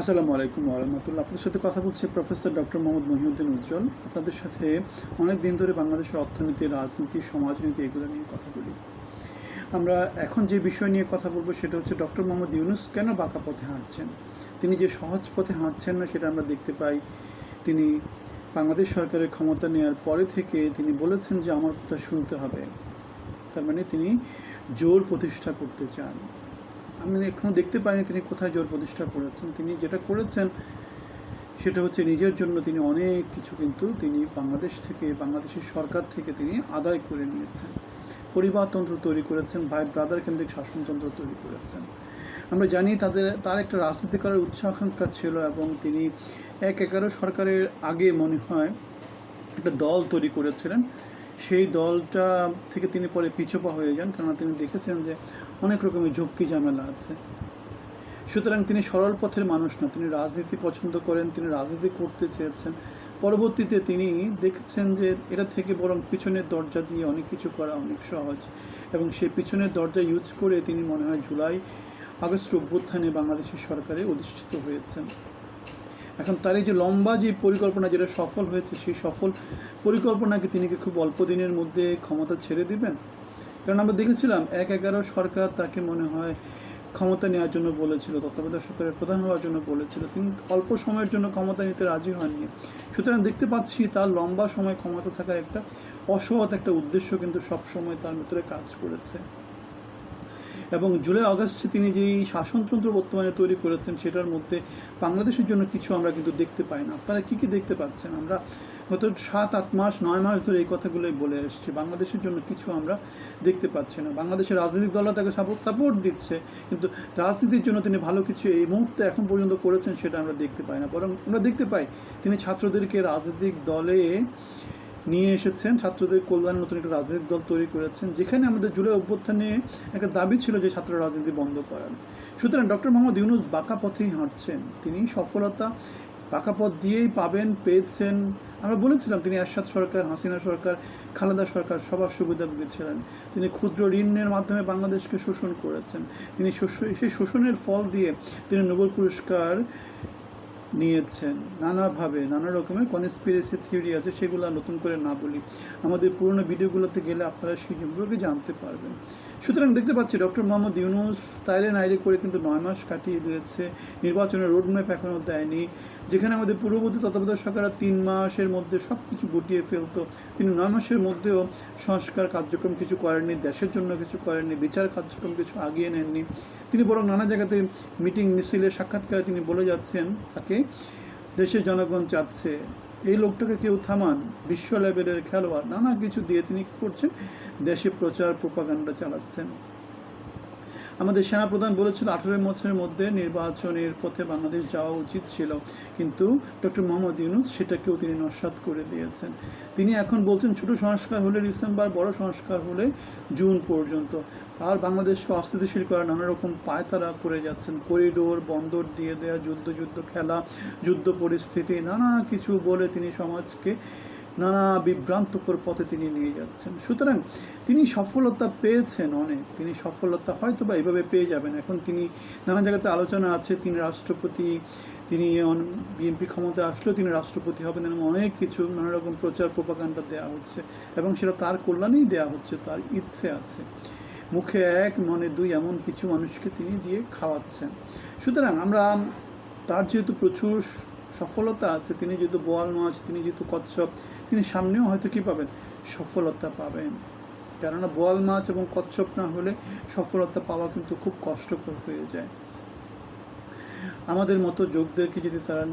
আসসালামু আলাইকুম রহমতুল্লাহ। আপনাদের সাথে কথা বলছি প্রফেসর ডক্টর মোহাম্মদ মহিউদ্দিন উজ্জ্বল। আপনাদের সাথে অনেক দিন ধরে বাংলাদেশের অর্থনীতি, রাজনীতি, সমাজনীতি এগুলো নিয়ে কথা বলি। আমরা এখন যে বিষয় নিয়ে কথা বলব সেটা হচ্ছে ডক্টর মোহাম্মদ ইউনুস কেন বাঁকা পথে হাঁটছেন? তিনি যে সহজ পথে হাঁটছেন না সেটা আমরা দেখতে পাই। তিনি বাংলাদেশ সরকারের ক্ষমতা নেওয়ার পরে থেকে তিনি বলেছেন যে আমার কথা শুনতে হবে। তার মানে তিনি জোর প্রতিষ্ঠা করতে চান। আমি এখনও দেখতে পাইনি তিনি কোথায় জোর প্রতিষ্ঠা করেছেন। তিনি যেটা করেছেন, সেটা হচ্ছে নিজের জন্য তিনি অনেক কিছু কিন্তু তিনি বাংলাদেশ থেকে, বাংলাদেশের সরকার থেকে তিনি আদায় করে নিয়েছেন। পরিবারতন্ত্র তৈরি করেছেন, ভাই ব্রাদার কেন্দ্রিক শাসনতন্ত্র তৈরি করেছেন। আমরা জানি তাদের, তার একটা রাজনীতি করার আকাঙ্ক্ষা ছিল এবং তিনি এক এগারো সরকারের আগে মনে হয় একটা দল তৈরি করেছিলেন। সেই দলটা থেকে তিনি পরে পিছপা হয়ে যান কেননা তিনি দেখেছেন যে অনেক রকমের ঝক্কি ঝামেলা আছে। সুতরাং তিনি সরল পথের মানুষ না, তিনি রাজনীতি পছন্দ করেন, তিনি রাজনীতি করতে চেয়েছেন। পরবর্তীতে তিনি দেখেছেন যে এটা থেকে বরং পিছনের দরজা দিয়ে অনেক কিছু করা অনেক সহজ এবং সেই পিছনের দরজা ইউজ করে তিনি মনে হয় জুলাই আগস্ট অভ্যুত্থানে বাংলাদেশের সরকারে অধিষ্ঠিত হয়েছেন। এখন তার এই যে লম্বা যে পরিকল্পনা যেটা সফল হয়েছে, সেই সফল পরিকল্পনাকে তিনি কি খুব অল্প দিনের মধ্যে ক্ষমতা ছেড়ে দিবেন? কারণ আমরা দেখেছিলাম এক এগারো সরকার তাকে মনে হয় ক্ষমতা নেওয়ার জন্য বলেছিল, তত্ত্বাবধায়ক সরকারের প্রধান হওয়ার জন্য বলেছিল। তিনি অল্প সময়ের জন্য ক্ষমতা নিতে রাজি হননি। সুতরাং দেখতে পাচ্ছি তার লম্বা সময় ক্ষমতা থাকার একটা অসৎ একটা উদ্দেশ্য কিন্তু সবসময় তার ভিতরে কাজ করেছে। এবং জুলাই আগস্টে তিনি যেই শাসনতন্ত্র বর্তমানে তৈরি করেছেন, সেটার মধ্যে বাংলাদেশের জন্য কিছু আমরা কিন্তু দেখতে পাই না। আপনারা কী কী দেখতে পাচ্ছেন? আমরা গত সাত, আট মাস, নয় মাস ধরে এই কথাগুলোই বলে এসেছি। বাংলাদেশের জন্য কিছু আমরা দেখতে পাচ্ছি না। বাংলাদেশের রাজনৈতিক দলরা তাকে সাপোর্ট সাপোর্ট দিচ্ছে, কিন্তু রাজনীতির জন্য তিনি ভালো কিছু এই মুহূর্তে এখন পর্যন্ত করেছেন, সেটা আমরা দেখতে পাই না। বরং আমরা দেখতে পাই, তিনি ছাত্রদেরকে রাজনৈতিক দলে নিয়ে এসেছেন ছাত্রদের কল্যাণ নতুন একটা রাজনৈতিক দল তৈরি করেছেন, যেখানে আমাদের জুলাই অভ্যুত্থানে একটা দাবি ছিল যে ছাত্র রাজনীতি বন্ধ করার। সুতরাং ডক্টর মোহাম্মদ ইউনুস বাঁকা পথেই হাঁটছেন। তিনি সফলতা বাঁকা পথ দিয়েই পাবেন, পেয়েছেন। আমরা বলেছিলাম তিনি এরশাদ সরকার, হাসিনা সরকার, খালেদা সরকার সবার সুবিধা ছিলেন তিনি ক্ষুদ্র ঋণের মাধ্যমে বাংলাদেশকে শোষণ করেছেন। তিনি সেই শোষণের ফল দিয়ে তিনি নোবেল পুরস্কার নিয়েছেন। নানাভাবে, নানা রকমের কনস্পিরেসি থিওরি আছে, সেগুলো নতুন করে না বলি। আমাদের পুরনো ভিডিওগুলোতে গেলে আপনারা সেই সম্পর্কে জানতে পারবেন। সুতরাং দেখতে পাচ্ছি, ডক্টর মোহাম্মদ ইউনুস তাইরে নাইরে করে কিন্তু নয় মাস কাটিয়ে দিয়েছে। নির্বাচনের রোডম্যাপ এখনও দেয়নি, যেখানে আমাদের পূর্ববর্তী তত্ত্বাবধায়ক সরকার তিন মাসের মধ্যে সব কিছু গুটিয়ে ফেলতো। তিনি নয় মাসের মধ্যেও সংস্কার কার্যক্রম কিছু করেননি, দেশের জন্য কিছু করেননি, বিচার কার্যক্রম কিছু আগিয়ে নেননি। তিনি বরং নানা জায়গাতে মিটিং মিছিলে সাক্ষাৎকারে তিনি বলে যাচ্ছেন তাকে দেশের জনগণ চাচ্ছে, এই লোকটাকে কেউ থামান, বিশ্ব লেভেলের খেলোয়াড়, নানা কিছু দিয়ে তিনি কী করছেন? দেশে প্রচার, প্রোপাগান্ডা চালাচ্ছেন। আমাদের সেনাপ্রধান বলেছিল আঠেরো বছরের মধ্যে নির্বাচনের পথে বাংলাদেশ যাওয়া উচিত ছিল। কিন্তু ডক্টর মোহাম্মদ ইউনুস সেটাকেও তিনি নস্বাত করে দিয়েছেন। তিনি এখন বলছেন, ছোট সংস্কার হলে ডিসেম্বর, বড় সংস্কার হলে জুন পর্যন্ত। আর বাংলাদেশকে অস্থিতিশীল করা নানা রকম পায়তারা করে যাচ্ছেন। করিডোর, বন্দর দিয়ে দেয়া, যুদ্ধ যুদ্ধ খেলা, যুদ্ধ পরিস্থিতি, নানা কিছু বলে তিনি সমাজকে নানা বিভ্রান্তকর পথে তিনি নিয়ে যাচ্ছেন। সুতরাং তিনি সফলতা পেয়েছেন অনেক। তিনি সফলতা হয়তো বা এভাবে পেয়ে যাবেন। এখন তিনি নানা জায়গাতে আলোচনা আছে, তিনি রাষ্ট্রপতি, তিনি বিএনপি ক্ষমতায় আসলেও তিনি রাষ্ট্রপতি হবেন এরকম অনেক কিছু, নানা রকম প্রচার প্রোপাগান্ডা দেওয়া হচ্ছে এবং সেটা তার কল্যাণেই দেওয়া হচ্ছে, তার ইচ্ছে আছে। মুখে এক, মনে দুই এমন কিছু মানুষকে তিনি দিয়ে খাওয়াচ্ছেন। সুতরাং আমরা তার যেহেতু প্রচুর সফলতা আছে, তিনি যেহেতু বোয়াল মাছ, তিনি যেহেতু কচ্ছপ, তিনি সামনেও হয়তো কি পাবেন? সফলতা পাবেন। কেননা বোয়াল মাছ এবং কচ্ছপ না হলে সফলতা পাওয়া কিন্তু খুব কষ্টকর হয়ে যায়। আমাদের মতো যোগদেরকে যদি তারা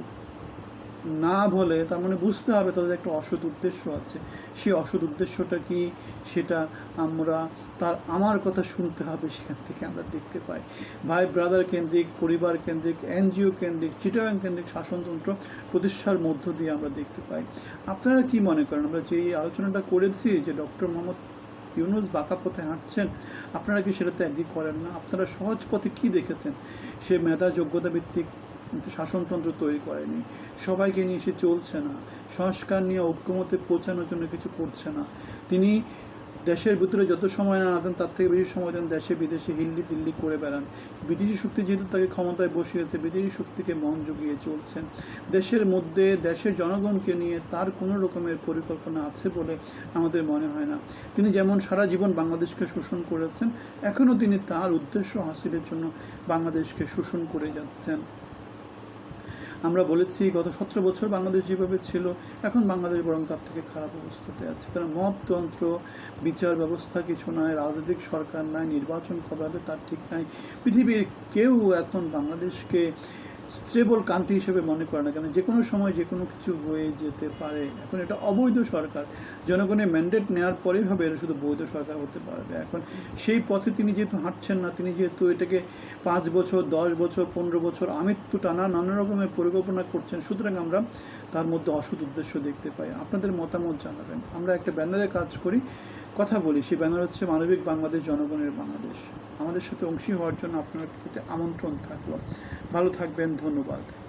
না বলে তার মানে বুঝতে হবে তাদের একটা অসৎ উদ্দেশ্য আছে। সেই অসৎ উদ্দেশ্যটা কি? সেটা আমরা তার আমার কথা শুনতে হবে সেখান থেকে আমরা দেখতে পাই। ভাই ব্রাদার কেন্দ্রিক, পরিবার কেন্দ্রিক, এনজিও কেন্দ্রিক, চিটাগাং কেন্দ্রিক শাসনতন্ত্র প্রতিষ্ঠার মধ্য দিয়ে আমরা দেখতে পাই। আপনারা কি মনে করেন? আমরা যে আলোচনাটা করেছি যে ডক্টর মোহাম্মদ ইউনুস বাঁকা পথে হাঁটছেন, আপনারা কি সেটাতে অ্যাগ্রি করেন না? আপনারা সহজ পথে কি দেখেছেন? সে মেধা যোগ্যতা ভিত্তিক শাসনতন্ত্র তৈরি করেনি। সবাইকে নিয়ে সে চলছে না। সংস্কার নিয়ে ঐক্যমতে পৌঁছানোর জন্য কিছু করছে না। তিনি দেশের ভিতরে যত সময় না দেন তার থেকে বেশি সময় দেন দেশে, বিদেশে হিল্লি দিল্লি করে বেড়ান। বিদেশি শক্তি যেহেতু তাকে ক্ষমতায় বসিয়েছে, বিদেশি শক্তিকে মন জুগিয়ে চলছেন। দেশের মধ্যে, দেশের জনগণকে নিয়ে তার কোনো রকমের পরিকল্পনা আছে বলে আমাদের মনে হয় না। তিনি যেমন সারা জীবন বাংলাদেশকে শোষণ করেছেন, এখনও তিনি তার উদ্দেশ্য হাসিলের জন্য বাংলাদেশকে শোষণ করে যাচ্ছেন। আমরা বলেছি গত সতেরো বছর বাংলাদেশ যেভাবে ছিল, এখন বাংলাদেশ বরং তার থেকে খারাপ অবস্থাতে আছে। কারণ মপতন্ত্র, বিচার ব্যবস্থা কিছু নয় রাজনৈতিক সরকার নাই, নির্বাচন কবে হবে তার ঠিক নাই। পৃথিবীর কেউ এখন বাংলাদেশকে স্টেবল কান্ট্রি হিসেবে মনে করে না, কেন যে কোনো সময় যে কোনো কিছু হয়ে যেতে পারে। এখন এটা অবৈধ সরকার। জনগণের ম্যান্ডেট নেওয়ার পরে হবে এটা শুধু বৈধ সরকার হতে পারবে। এখন সেই পথে তিনি যেহেতু হাঁটছেন না, তিনি যেহেতু এটাকে পাঁচ বছর, দশ বছর, পনেরো বছর আমৃত্যু টানা নানা রকমের পরিকল্পনা করছেন, সুতরাং আমরা তার মধ্যে অসৎ উদ্দেশ্য দেখতে পাই। আপনাদের মতামত জানাবেন। আমরা একটা ব্যানারে কাজ করি। কথা বলি সেই ব্যানার হচ্ছে মানবিক বাংলাদেশ, জনগণের বাংলাদেশ। আমাদের সাথে অংশী হওয়ার জন্য আপনার প্রতি আমন্ত্রণ থাকল। ভালো থাকবেন, ধন্যবাদ।